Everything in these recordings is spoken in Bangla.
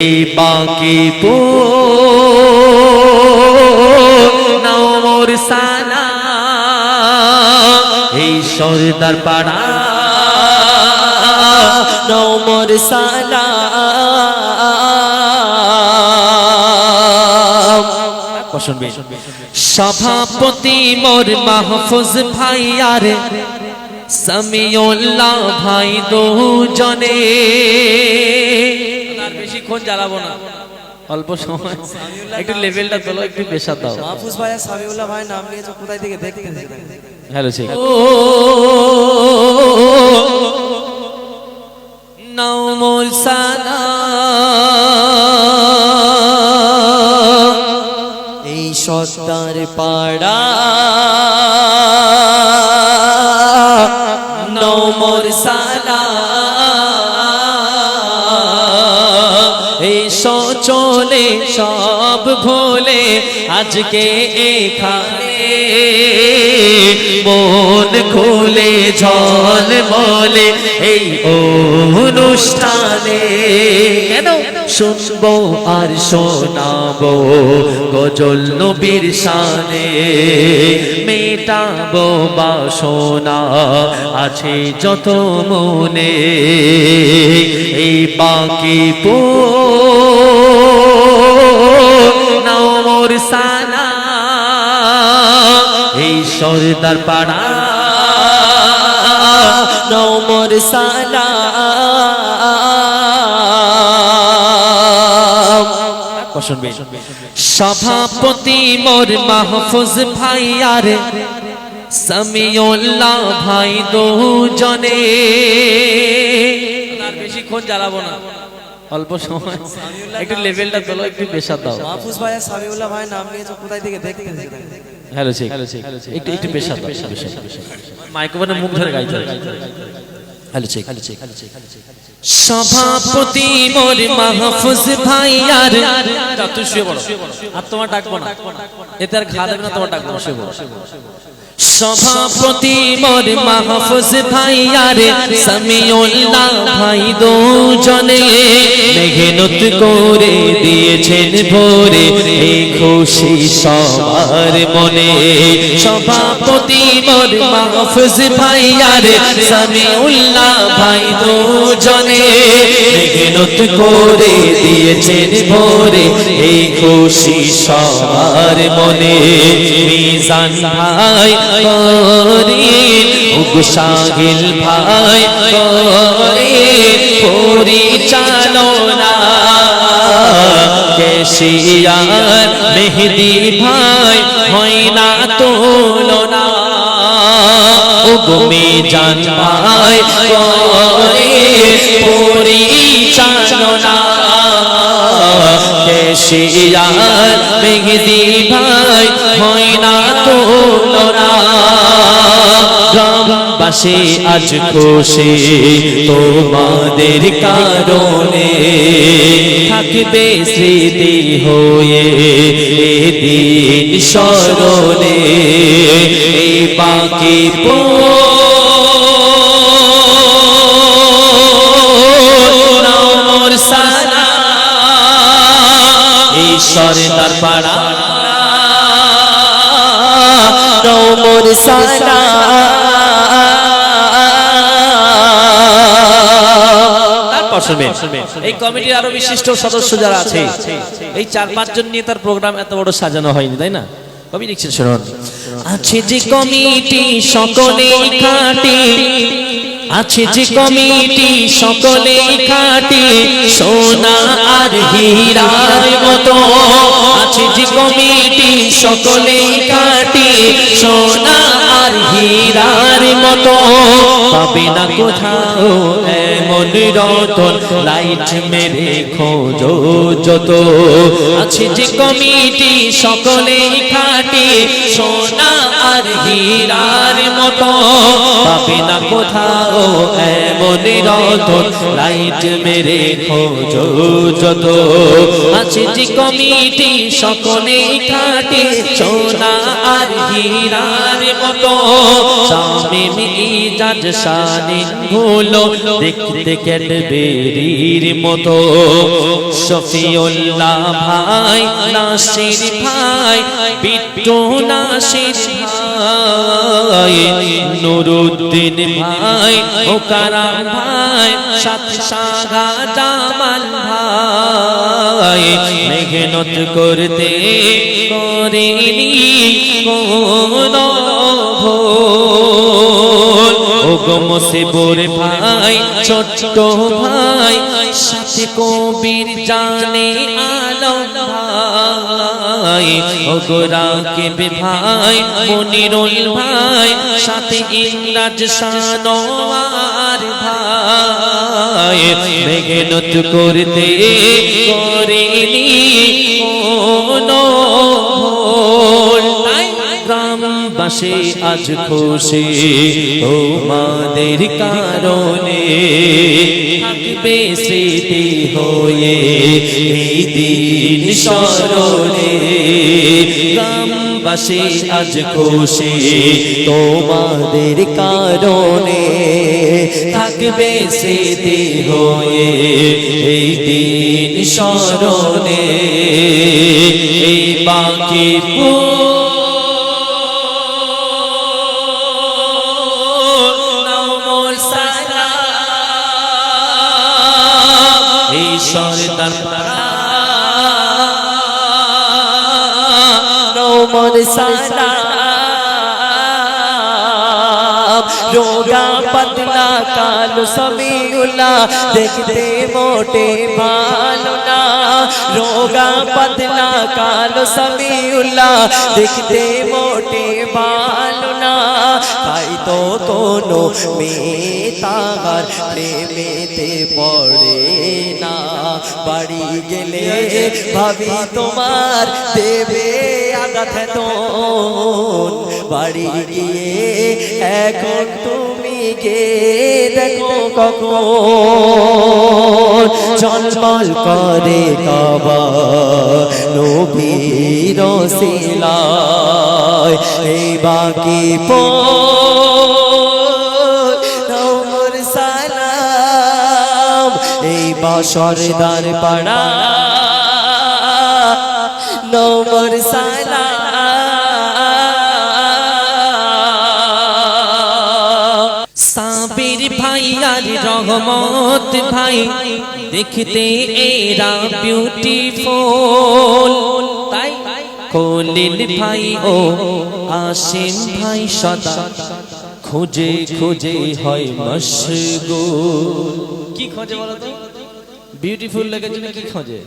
বাকি পো নমর সালা এই সর্দার পাড়া। নমর সালা সভাপতি মোর মাহফুজ ভাই আর সামিউল্লাহ ভাই দুজনে। আর বেশিক্ষণ জ্বালাবো না। অল্প সময়। একটু লেভেলটা তোলো একটু বেশা দাও। মাহফুজ ভাই আর সামিউল্লাহ ভাই নাম নিয়েছো কোথায় থেকে দেখতে হ্যালো নমল সালা এই সত্তার পাড়া আজকে এখানে মন খুলে ঝল বলে এই অনুষ্ঠানে। কেন? শুনব আর শোনাবো গজল নবীর শানে। মেটাবো বাসনা আছে যত মনে। এই বাকি পো সালা এই সর্দার পাড়া নমর সালা সভাপতি মোর মাহফুজ ভাই, আর সামিউল্লাহ ভাই দুজনে। আর বেশিক্ষণ জ্বালাবো না। অল্প সময়। একটু লেভেলটা তোলো একটু পেশা দাও। মাহফুজ ভাই আর সামিউল্লাহ ভাই নাম নিয়েছো কোথায় থেকে দেখতে হ্যালো ঠিক একটু একটু পেশা দাও মাইক্রোফোনে মুখ ধরে গাইতে সভাপতি মোর মাহফুজ ভাই আর তুই শুয়ে পড়ো। আর তোমার ডাকবো না। এতে আর না, তোমার ডাকবো শুয়ে সভাপতি মোর মাহফুজ ভাই আর সামিউল্লাহ ভাই দুজনে মেঘনত করে দিয়েছেন ভোরে। এই খুশি সবার মনে। সভাপতি মোর মাহফুজ ভাই আর সামিউল্লাহ ভাই দুজনে মেঘনত করে দিয়েছেন ভোরে। এই খুশি সবার মনে মিজান ভাই করি উগসাহিল ভাই করি পরিচালনা কেশিয়ার মেহেদি ভাই হয় না তুলনা। উগমে জান ভাই কেশিয়ার মেহেদি ভাই হয় না তুলনা। গ্রামবাসী আজ খুশি, তোমাদের কারণে থাকবে স্মৃতি হয়ে এদিন স্মরণে। এই বাকি পাড়া। নমর সালা এই কমিটির আরও বিশিষ্ট সদস্য যারা আছে এই চার পাঁচজন নিয়ে তার প্রোগ্রাম এত বড় সাজানো হয়নি তাই না? কবি লিখছেন শুনুন। আছে যে কমিটি সকলে খাটি। আছে যে কমিটি সকলে খাটি সোনা আর হীরার মতো। আছে যে কমিটি সকলে খাটি সোনা আর হীরার মতো। পাবে না কোথাও রতন লাইট মেরে খোঁজো যত। আছে যে কমিটি সকলে খাটি, সোনা আর হীরার মতো। পাবে না কোথাও এমন রতন লাইট মেরে খোঁজো যত। আছে যে কমিটি সকলে খাটি, সোনা আর হীরার মতো। শামিম ইজাজ শানিনগুলো দেখতে ক্যাডবেরির মতো। শফিউল্লাহ ভাই, নাসির ভাই, বিট্টু নাসির ভাই, নুরুদ্দিন ভাই ওকারাম ভাই সাত সাগা জামাল ভাই, মেহনত করতে করিনি কোন ও গো মুসিবুর ভাই, ছোট্ট ভাই, সাথে কবির জানে আলম ভাই। ও গো রাকিব ভাই, মনিরুল ভাই, সাথে ইংরাজ সানোয়ার ভাই। মেঘনত করতে করিনি কোনো গ্রামবাসী আজ খুশি। তোমাদের কারণে থাকবে স্মৃতি হয়ে দিন স্মরণে। গ্রামবাসী আজ খুশি তোমাদের কারণে থাকবে স্মৃতি হয়ে এই দিন স্মরণে। এই বাকি এই সরদার নমর সালাম রোগা পাতলা কালো সবিউলা দেখতে মোটে ভালো না। রোগা পাতলা কালো সবিউলা দেখতে মোটে ভালো না। তাই তো কোনো মেয়ে তাহার প্রেমেতে পড়ে না। বাড়ি গেলে ভাবি তোমার দেবে আঘাত তোন বাড়ি গিয়ে এখন তুমি গে দেখো কখন জলমল করে কাবা নবীর শিলায় এই বাকি পো এই বাসরদার পাড়া। নমর সালাম সাবির রহমত ভাই, দেখতে এরা বিউটিফুল তাই কলিল ভাই ও আসিম ভাই সদা খুঁজে খুঁজে হয় কি খোঁজে বলো বিউটিফুল লেগেছে নাকি খোঁজে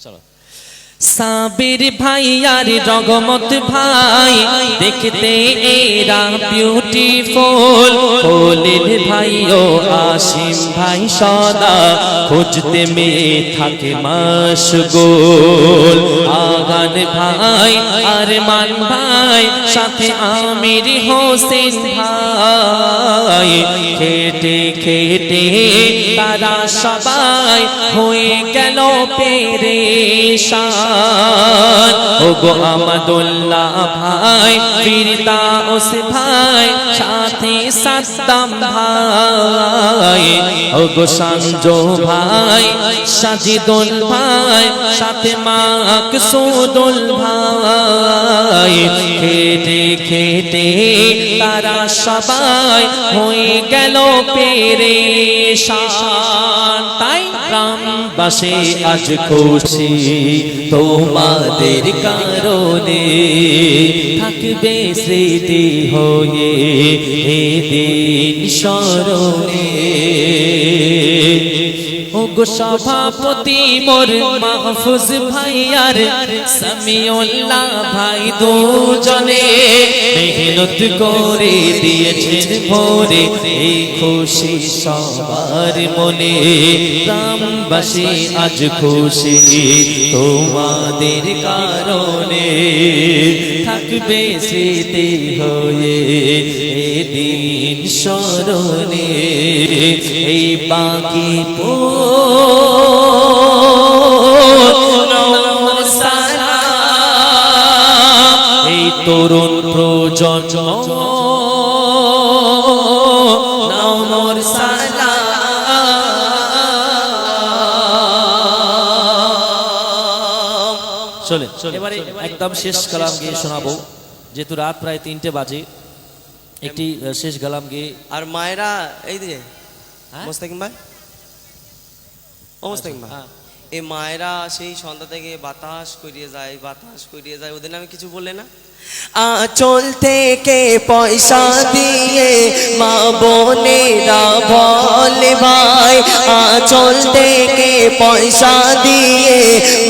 চলো সাবির ভাই আর রগমত ভাই, দেখতে এরা বিউটিফুল কলিল ভাই ও আসিম ভাই সদা, খুঁজতে মেয়ে থাকে মাসগুল আগান ভাই আর মান ভাই, সাথে আমির হোসেন ভাই। খেটে খেটে তারা সবাই হয়ে গেল পেরেশান। ও গো আমাদুল্লাহ ভাই ফিরতা ওস ভাই, সাথে সাদ্দাম ভাই। ও গো সানজো ভাই, সাজিদুল ভাই সাথে মাকসুদুল ভাই। খেটে খেটে তারা সবাই হয়ে গেল পেরেশান। তাই গ্রামবাসী আজ খুশি। তোমাদের কারণে থাকবে স্মৃতি হয়ে এদিন স্মরণে। ও সভাপতি, মোর মাহফুজ ভাইয়ার সামিউল্লাহ ভাই দুজনে মেহনত করে দিয়েছেন ভোরে। এই খুশি সবার মনে গ্রামবাসী আজ খুশি তোমাদের কারণে। থাকবে স্মৃতি হয়ে এদিন স্মরণে এই বাকি পো তরুণ প্রজন্ম চলে এবারে একদম শেষ কালাম গিয়ে শোনাবো যেহেতু রাত প্রায় তিনটে বাজে একটি শেষ গালাম গিয়ে আর মায়েরা এই দিকে হ্যাঁ? মোস্তাকিম ভাই ও মোস্তাকিম ভাই হ্যাঁ। এই মায়েরা সেই সন্ধ্যা থেকে বাতাস করিয়ে যায় বাতাস করিয়ে যায়। ওদের নামে কিছু বলে না? আচল থেকে পয়সা দিয়ে মা বোনেরা বলে ভাই। আচল থেকে পয়সা দিয়ে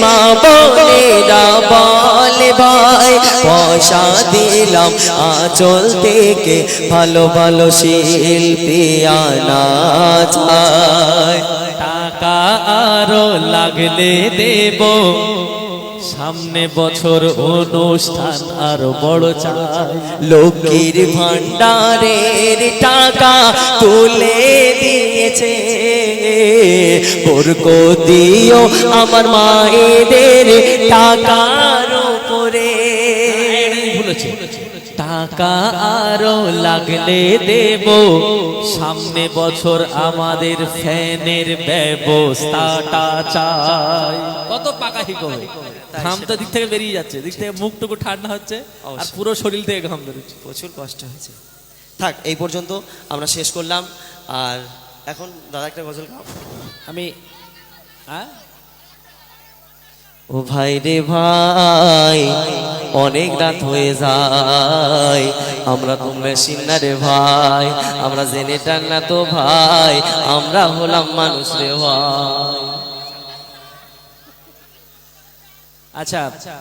মা বোনেরা বলে ভাই। পয়সা দিলাম আচল থেকে ভালো ভালো শিল্পী আনা যায়। লাগলে দেব। সামনে বছর অনুষ্ঠান আরও বড় চাই লক্ষ্মীর ভান্ডারের টাকা তুলে দিয়েছে। বরক দিও আমার মায়েদের টাকার উপরে। ভুলেছে টাকা আরও লাগলে দেব। সামনে বছর আমাদের ফ্যানের ব্যবস্থাটা চাই। কত পাকা হিক হবে ঘাম তো দিক থেকে বেরিয়ে যাচ্ছে দিক থেকে মুখটুকু ঠান্ডা হচ্ছে আর পুরো শরীর থেকে ঘাম বেরোচ্ছে। প্রচুর কষ্ট হয়েছে। থাক এই পর্যন্ত আমরা শেষ করলাম আর এখন দাদা একটা গজল গাও। আমি হ্যাঁ? ও ভাই রে ভাই, অনেক রাত হয়ে যায়। আমরা তো মেশিন না রে ভাই, আমরা জেনে টান না তো ভাই, আমরা হলাম মানুষ রে ভাই। আচ্ছা।